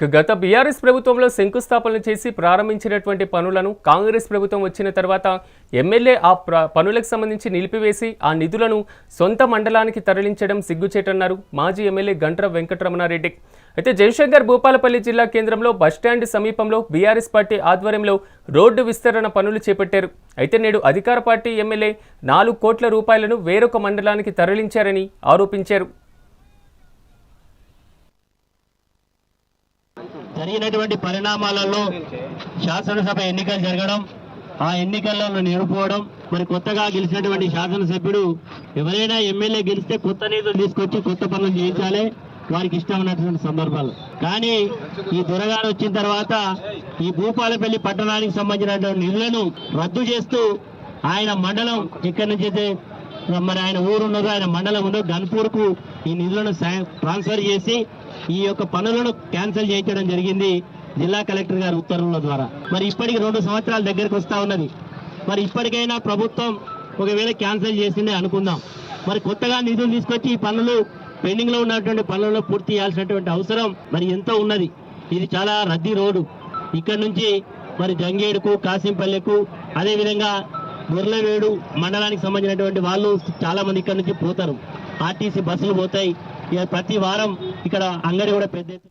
ఇక గత బీఆర్ఎస్ ప్రభుత్వంలో శంకుస్థాపన చేసి ప్రారంభించినటువంటి పనులను కాంగ్రెస్ ప్రభుత్వం వచ్చిన తర్వాత ఎమ్మెల్యే ఆ పనులకు సంబంధించి నిలిపివేసి ఆ నిధులను సొంత మండలానికి తరలించడం సిగ్గుచేటన్నారు మాజీ ఎమ్మెల్యే గంట్ర వెంకటరమణారెడ్డి. అయితే జయశంకర్ భూపాలపల్లి జిల్లా కేంద్రంలో బస్టాండ్ సమీపంలో బీఆర్ఎస్ పార్టీ ఆధ్వర్యంలో రోడ్డు విస్తరణ పనులు చేపట్టారు. అయితే నేడు అధికార పార్టీ ఎమ్మెల్యే నాలుగు కోట్ల రూపాయలను వేరొక మండలానికి తరలించారని ఆరోపించారు. జరిగినటువంటి పరిణామాలలో శాసనసభ ఎన్నికలు జరగడం ఆ ఎన్నికల్లో నిలుపుకోవడం మరి కొత్తగా గెలిచినటువంటి శాసనసభ్యుడు ఎవరైనా ఎమ్మెల్యే గెలిస్తే కొత్త నిధులు తీసుకొచ్చి కొత్త పనులు చేయించాలి. వారికి ఇష్టం ఉన్నటువంటి సందర్భాలు. కానీ ఈ దొరగారు వచ్చిన తర్వాత ఈ భూపాలపల్లి పట్టణానికి సంబంధించినటువంటి నిధులను రద్దు చేస్తూ ఆయన మండలం ఇక్కడి నుంచి అయితే మరి ఆయన ఊరు ఉన్నదో ఆయన మండలం ఉన్నదో గన్పూర్కు ఈ నిధులను ట్రాన్స్ఫర్ చేసి ఈ యొక్క పనులను క్యాన్సిల్ చేయించడం జరిగింది జిల్లా కలెక్టర్ గారి ఉత్తర్వుల ద్వారా. మరి ఇప్పటికి రెండు సంవత్సరాల దగ్గరకు వస్తా ఉన్నది. మరి ఇప్పటికైనా ప్రభుత్వం ఒకవేళ క్యాన్సిల్ చేసిందే అనుకుందాం. మరి కొత్తగా నిధులు తీసుకొచ్చి ఈ పనులు పెండింగ్లో ఉన్నటువంటి పనులను పూర్తి చేయాల్సినటువంటి అవసరం మరి ఎంతో ఉన్నది. ఇది చాలా రద్దీ రోడ్డు. ఇక్కడ నుంచి మరి జంగేడుకు కాసింపల్లెకు అదేవిధంగా మురళవేడు మండలానికి సంబంధించినటువంటి వాళ్ళు చాలా మంది ఇక్కడ నుంచి పోతారు. ఆర్టీసీ బస్సులు పోతాయి. ప్రతి వారం ఇక్కడ అంగడి కూడా పెద్ద